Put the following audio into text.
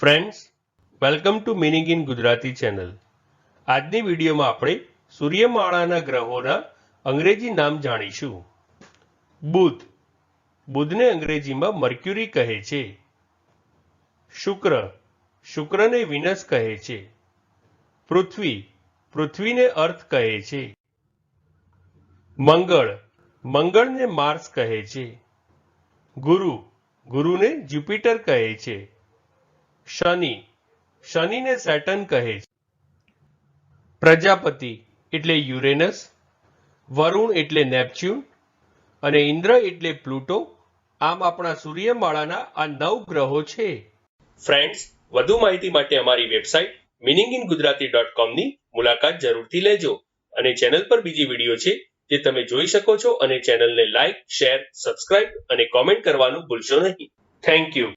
Friends welcome to meaning in Gujarati channel આજની વિડીયોમાં આપણે સૂર્યમાળાના ગ્રહોના અંગ્રેજી નામ જાણીશું. બુધ. બુધને અંગ્રેજીમાં મર્ક્યુરી કહે છે. શુક્ર. શુક્રને વિનસ કહે છે. પૃથ્વી. પૃથ્વીને અર્થ કહે છે. મંગળ. મંગળને માર્સ કહે છે. ગુરુ. ગુરુને જ્યુપિટર કહે છે. શનિ. શનિને સેટર્ન કહે છે. પ્રજાપતિ એટલે યુરેનસ, વરુણ એટલે નેપચ્યુન અને ઇન્દ્ર એટલે પ્લુટો. આમ આપણા સૂર્યમાળાના આ નવ ગ્રહો છે. ફ્રેન્ડ્સ, વધુ માહિતી માટે અમારી website meaning in Gujarati dot કોમની મુલાકાત જરૂરથી લેજો અને ચેનલ પર બીજી વીડિયો છે જે તમે જોઈ શકો છો અને ચેનલને લાઇક, શેર, સબસ્ક્રાઇબ અને કોમેન્ટ કરવાનું ભૂલશો નહીં. Thank you.